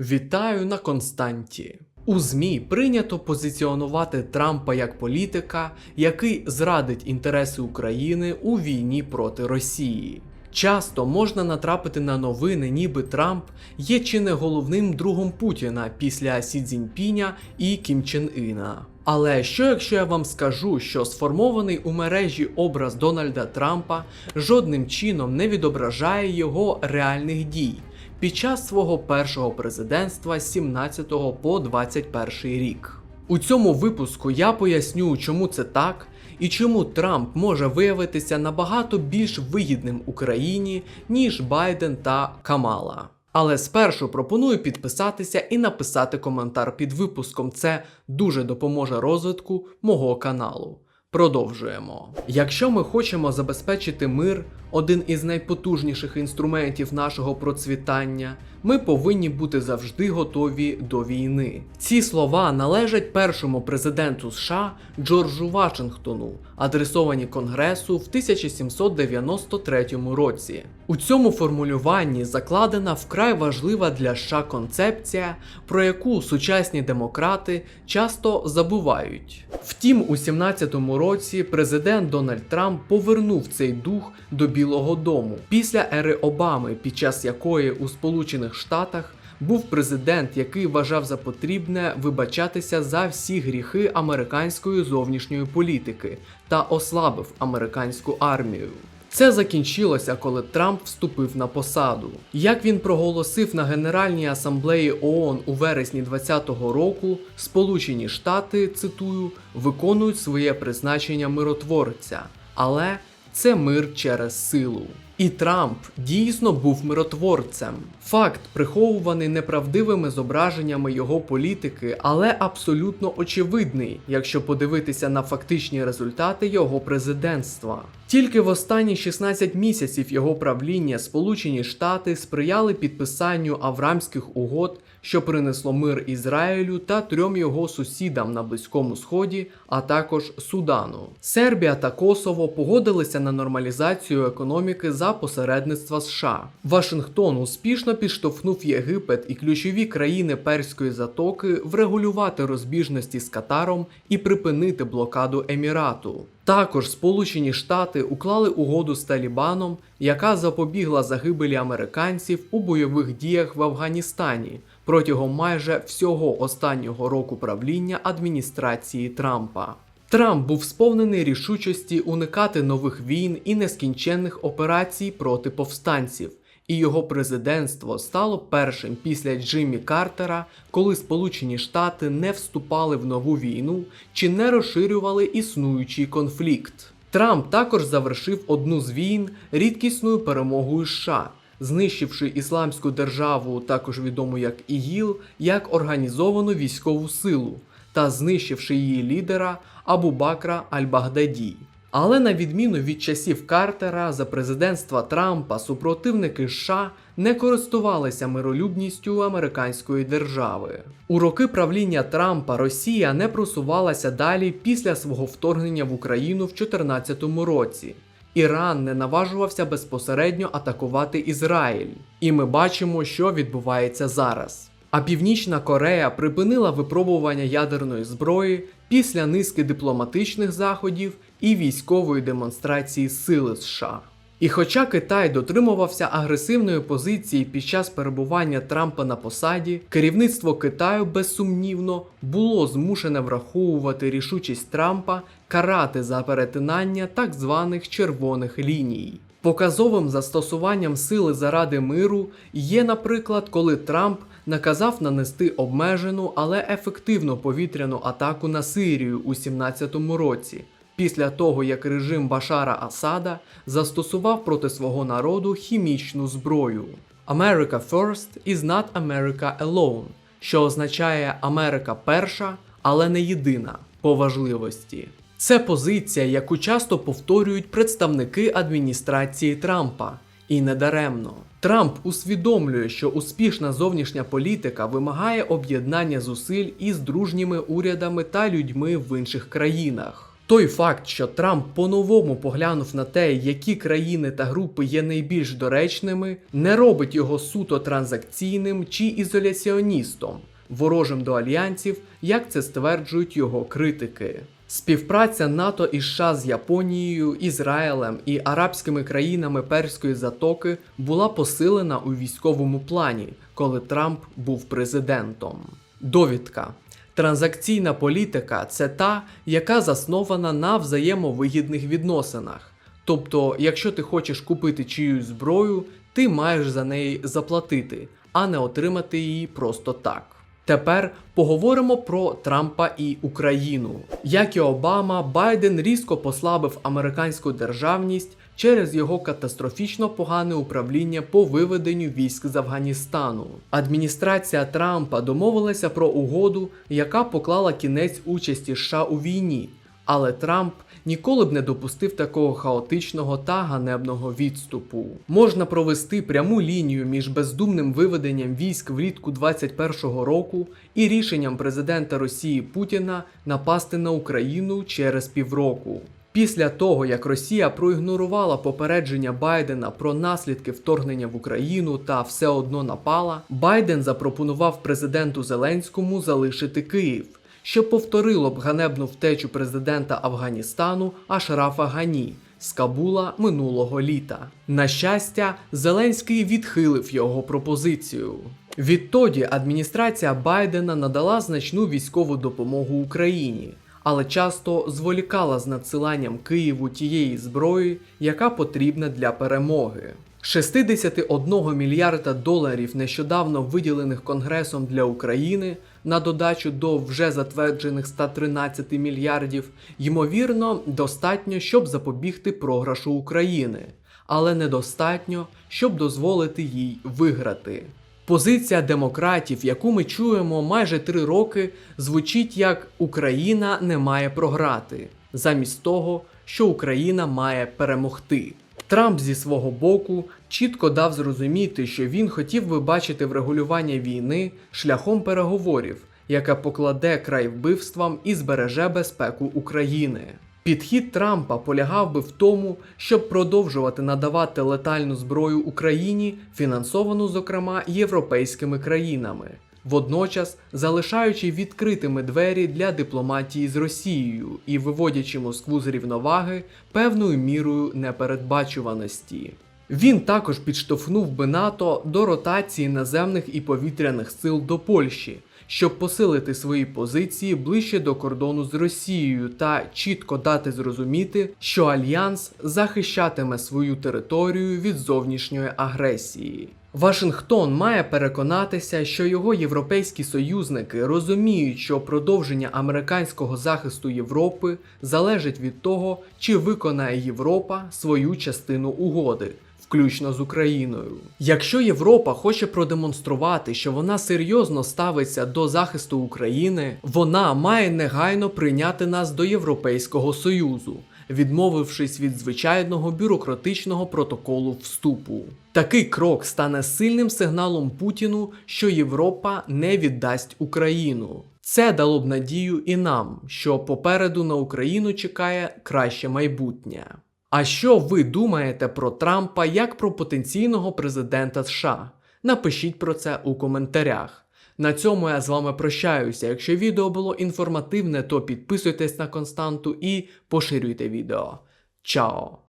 Вітаю на Константі. У ЗМІ прийнято позиціонувати Трампа як політика, який зрадить інтереси України у війні проти Росії. Часто можна натрапити на новини, ніби Трамп є чи не головним другом Путіна після Сі Цзіньпіня і Кім Чен Іна. Але що якщо я вам скажу, що сформований у мережі образ Дональда Трампа жодним чином не відображає його реальних дій під час свого першого президентства з 17 по 21 рік? У цьому випуску я поясню, чому це так і чому Трамп може виявитися набагато більш вигідним Україні, ніж Байден та Камала. Але спершу пропоную підписатися і написати коментар під випуском. Це дуже допоможе розвитку мого каналу. Продовжуємо. Якщо ми хочемо забезпечити мир, один із найпотужніших інструментів нашого процвітання, ми повинні бути завжди готові до війни. Ці слова належать першому президенту США Джорджу Вашингтону, адресовані Конгресу в 1793 році. У цьому формулюванні закладена вкрай важлива для США концепція, про яку сучасні демократи часто забувають. Втім, у 17-му році президент Дональд Трамп повернув цей дух до Білого Дому після ери Обами, під час якої у Сполучених Штатах був президент, який вважав за потрібне вибачатися за всі гріхи американської зовнішньої політики та ослабив американську армію. Це закінчилося, коли Трамп вступив на посаду. Як він проголосив на Генеральній асамблеї ООН у вересні 2020 року, Сполучені Штати, цитую, виконують своє призначення миротворця, але це мир через силу. І Трамп дійсно був миротворцем. Факт приховуваний неправдивими зображеннями його політики, але абсолютно очевидний, якщо подивитися на фактичні результати його президентства. Тільки в останні 16 місяців його правління Сполучені Штати сприяли підписанню Аврамських угод, що принесло мир Ізраїлю та трьом його сусідам на Близькому Сході, а також Судану. Сербія та Косово погодилися на нормалізацію економіки за посередництва США. Вашингтон успішно підштовхнув Єгипет і ключові країни Перської затоки врегулювати розбіжності з Катаром і припинити блокаду Емірату. Також Сполучені Штати уклали угоду з Талібаном, яка запобігла загибелі американців у бойових діях в Афганістані протягом майже всього останнього року правління адміністрації Трампа. Трамп був сповнений рішучості уникати нових війн і нескінченних операцій проти повстанців, і його президентство стало першим після Джиммі Картера, коли Сполучені Штати не вступали в нову війну чи не розширювали існуючий конфлікт. Трамп також завершив одну з війн рідкісною перемогою США, знищивши ісламську державу, також відому як ІГІЛ, як організовану військову силу та знищивши її лідера Абу Бакра Аль-Багдаді. Але на відміну від часів Картера за президентства Трампа супротивники США не користувалися миролюбністю американської держави. У роки правління Трампа Росія не просувалася далі після свого вторгнення в Україну в 2014 році. Іран не наважувався безпосередньо атакувати Ізраїль, і ми бачимо, що відбувається зараз. А Північна Корея припинила випробування ядерної зброї після низки дипломатичних заходів і військової демонстрації сили США. І хоча Китай дотримувався агресивної позиції під час перебування Трампа на посаді, керівництво Китаю безсумнівно було змушене враховувати рішучість Трампа карати за перетинання так званих червоних ліній. Показовим застосуванням сили заради миру є, наприклад, коли Трамп наказав нанести обмежену, але ефективну повітряну атаку на Сирію у 17-му році, після того як режим Башара Асада застосував проти свого народу хімічну зброю. America First is not America alone, що означає Америка перша, але не єдина по важливості. Це позиція, яку часто повторюють представники адміністрації Трампа. І недаремно. Трамп усвідомлює, що успішна зовнішня політика вимагає об'єднання зусиль із дружніми урядами та людьми в інших країнах. Той факт, що Трамп по-новому поглянув на те, які країни та групи є найбільш доречними, не робить його суто транзакційним чи ізоляціоністом, ворожим до альянсів, як це стверджують його критики. Співпраця НАТО і США з Японією, Ізраїлем і арабськими країнами Перської затоки була посилена у військовому плані, коли Трамп був президентом. Довідка. Транзакційна політика це та, яка заснована на взаємовигідних відносинах. Тобто, якщо ти хочеш купити чиюсь зброю, ти маєш за неї заплатити, а не отримати її просто так. Тепер поговоримо про Трампа і Україну. Як і Обама, Байден різко послабив американську державність через його катастрофічно погане управління по виведенню військ з Афганістану. Адміністрація Трампа домовилася про угоду, яка поклала кінець участі США у війні, але Трамп ніколи б не допустив такого хаотичного та ганебного відступу. Можна провести пряму лінію між бездумним виведенням військ влітку 21-го року і рішенням президента Росії Путіна напасти на Україну через півроку. Після того, як Росія проігнорувала попередження Байдена про наслідки вторгнення в Україну та все одно напала, Байден запропонував президенту Зеленському залишити Київ, що повторило б ганебну втечу президента Афганістану Ашрафа Гані з Кабула минулого літа. На щастя, Зеленський відхилив його пропозицію. Відтоді адміністрація Байдена надала значну військову допомогу Україні, але часто зволікала з надсиланням Києву тієї зброї, яка потрібна для перемоги. 61 мільярда доларів нещодавно виділених Конгресом для України на додачу до вже затверджених 113 мільярдів, ймовірно, достатньо, щоб запобігти програшу України, але недостатньо, щоб дозволити їй виграти. Позиція демократів, яку ми чуємо майже три роки, звучить як Україна не має програти, замість того, що Україна має перемогти. Трамп зі свого боку чітко дав зрозуміти, що він хотів би бачити врегулювання війни шляхом переговорів, яке покладе край вбивствам і збереже безпеку України. Підхід Трампа полягав би в тому, щоб продовжувати надавати летальну зброю Україні, фінансовану, зокрема, європейськими країнами, водночас залишаючи відкритими двері для дипломатії з Росією і виводячи Москву з рівноваги певною мірою непередбачуваності. Він також підштовхнув би НАТО до ротації наземних і повітряних сил до Польщі, щоб посилити свої позиції ближче до кордону з Росією та чітко дати зрозуміти, що альянс захищатиме свою територію від зовнішньої агресії. Вашингтон має переконатися, що його європейські союзники розуміють, що продовження американського захисту Європи залежить від того, чи виконає Європа свою частину угоди включно з Україною. Якщо Європа хоче продемонструвати, що вона серйозно ставиться до захисту України, вона має негайно прийняти нас до Європейського Союзу. Відмовившись від звичайного бюрократичного протоколу вступу, такий крок стане сильним сигналом Путіну, що Європа не віддасть Україну. Це дало б надію і нам, що попереду на Україну чекає краще майбутнє. А що ви думаєте про Трампа як про потенційного президента США? Напишіть про це у коментарях. На цьому я з вами прощаюся. Якщо відео було інформативне, то підписуйтесь на константу і поширюйте відео. Чао!